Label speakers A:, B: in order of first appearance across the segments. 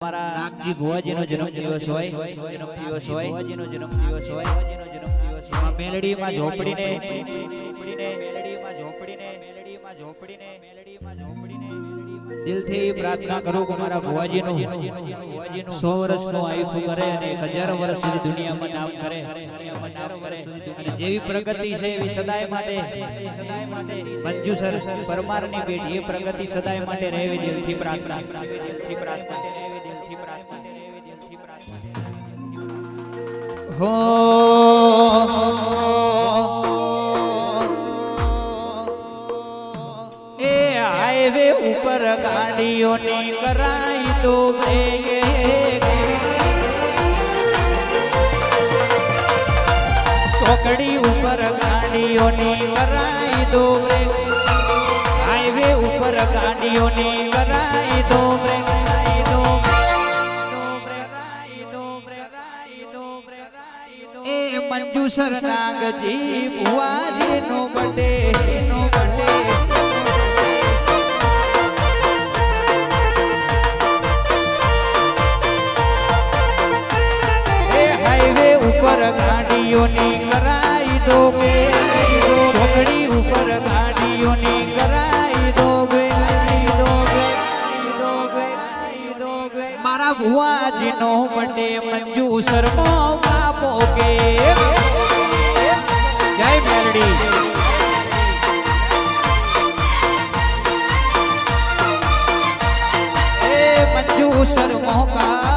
A: નાગજી ભુવાજીનો જન્મદિવસ હોય જન્મદિવસ હોય ભુવાજીનો જન્મદિવસ હોય જન્મદિવસ હોય. મેલડીમાં ઝોપડીને મેલડીમાં ઝોપડીને મેલડીમાં ઝોપડીને મેલડીમાં ઝોપડીને દિલથી પ્રાર્થના કરું કે મારા ભુવાજીનું ભુવાજીનું 100 વર્ષનું આયુષ્ય કરે અને 1000 વર્ષ સુધી દુનિયામાં નામ કરે. અને જેવી પ્રગતિ છે એવી સદાય માટે. સદાય માટે મંજુ સર પરમારની પેઢી એ પ્રગતિ સદાય માટે રહે એવી દિલથી પ્રાર્થના દિલથી પ્રાર્થના દિલથી પ્રાર્થના. હો એ હાઈવે ઉપર ગાડીઓની કરાઈ તો ચોકડી ઉપર ગાડીઓની કરાઈ દો હાઈવે ઉપર ગાડીઓની કરાઈ દો બ્રેક મંજુસર નાગજી બુવાજી નો બડે નો બડે એ હાઈવે ઉપર ગાડીઓની કરાઈ દો કે? ઉપર ગાડીઓની કરાઈ મારા ભુવાજીનો બડે મંજુ શર્મો બાપો કે. જય એ મંજુ શર્મો કે.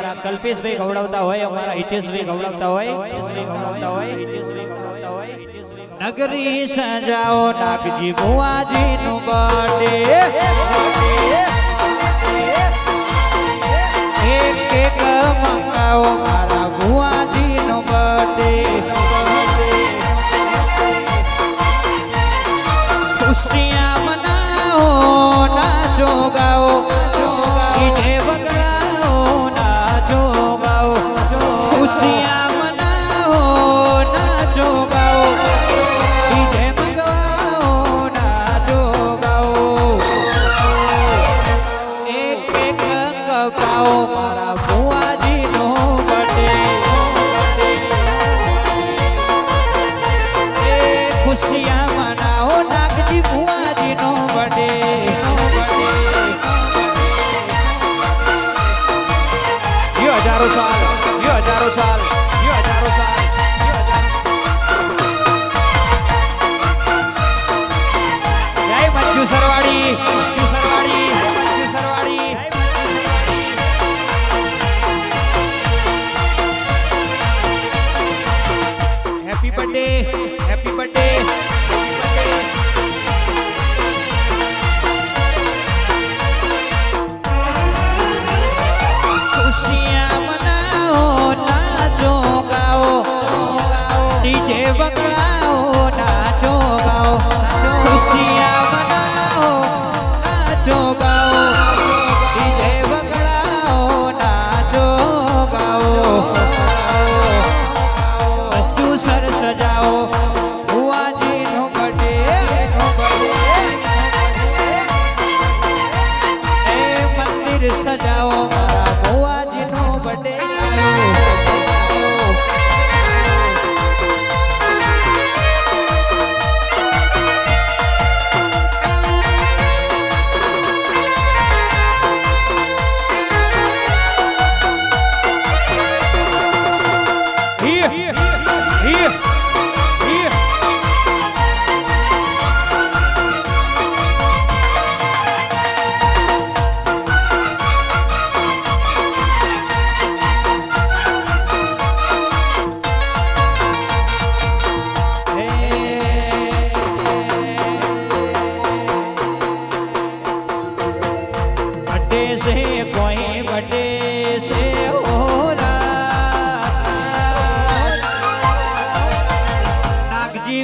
A: નિમિત્તે મારા કલ્પેશભાઈ ગવડાવતા હોય, અમારા હિતેશભાઈ ગવડાવતા હોય નગરી સજાઓ નાગજી ભુવાજીનું બર્થડે. એક એક મંગાવો મારા ભુવાજીનો બર્થડે. કપાઓ મારા ભુવાજીનો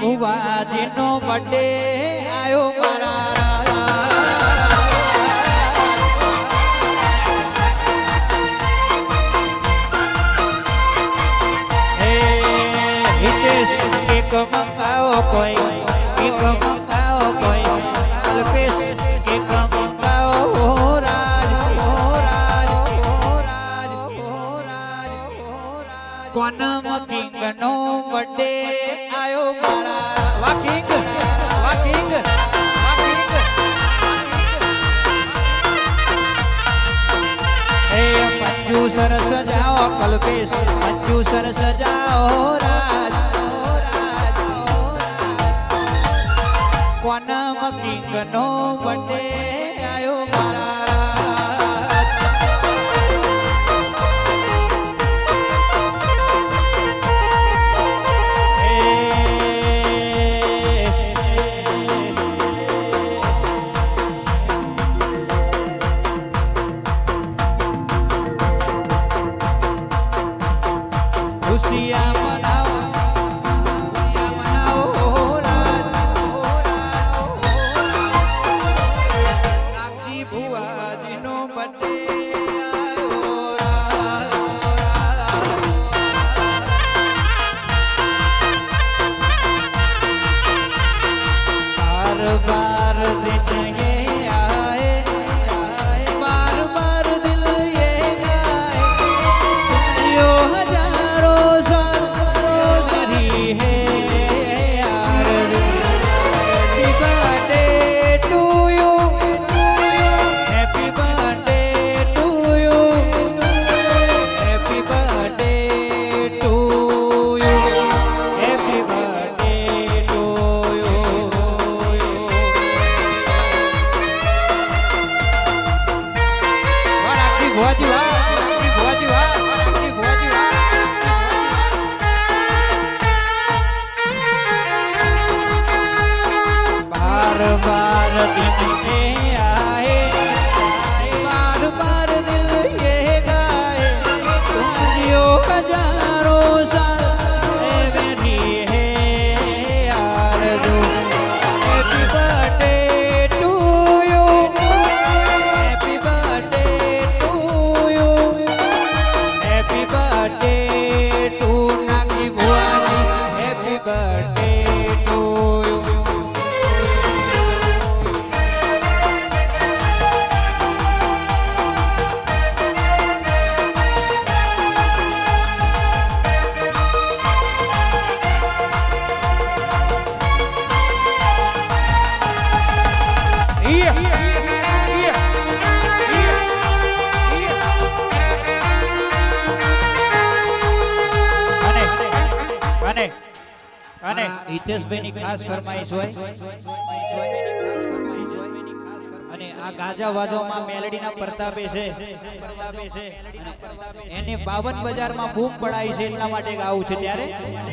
A: ભુવાજીનો બર્થડે આવ્યો મારા હિતેશ એક મંગાવો કોઈ એક મંગાવો પૂનમ કિંગ નો બર્થડે આયો મારા વાકિંગ વાકિંગ એ પંજુ સર સજાઓ કલ્પેશ પંજુ સર સજાઓ રાજ. કોનમ કિંગ નો દરબાર બિનને રાકેશભાઈની ખાસ ફરમાઈશ હોય. આ ગાજા વાજોમાં મેલડીના પ્રતાપે છે. એને બાવન બજારમાં ભૂખ પડાય છે એટલા માટે ગાવું છે ત્યારે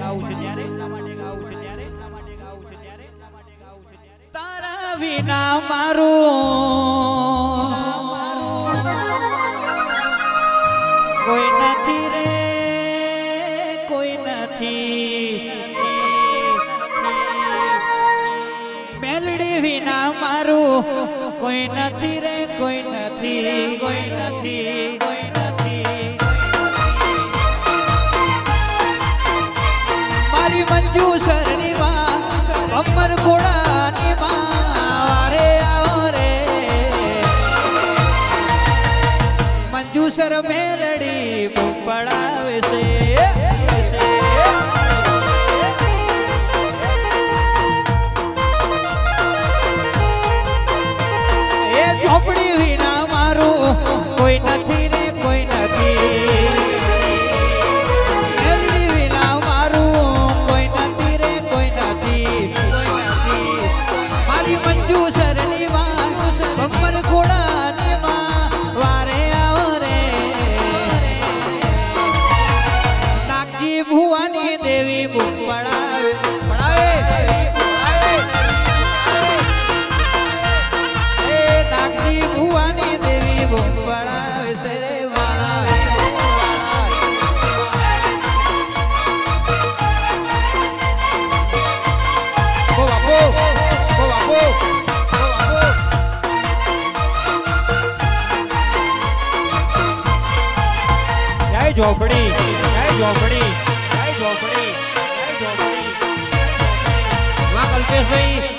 A: ગાવું છે ત્યારે. તારા વિના મારું કોઈ નથી રે, કોઈ નથી કોઈ નથી કોઈ નથી. મારી મંજુ શરણી અમર ઘોડાની માં, રે આવો રે. મંજુ સર મેરડી પડાવે છે ઝોપડી. જય ઝોપડી. જય ઝોપડી. જય વાહ કલ્પેશભાઈ.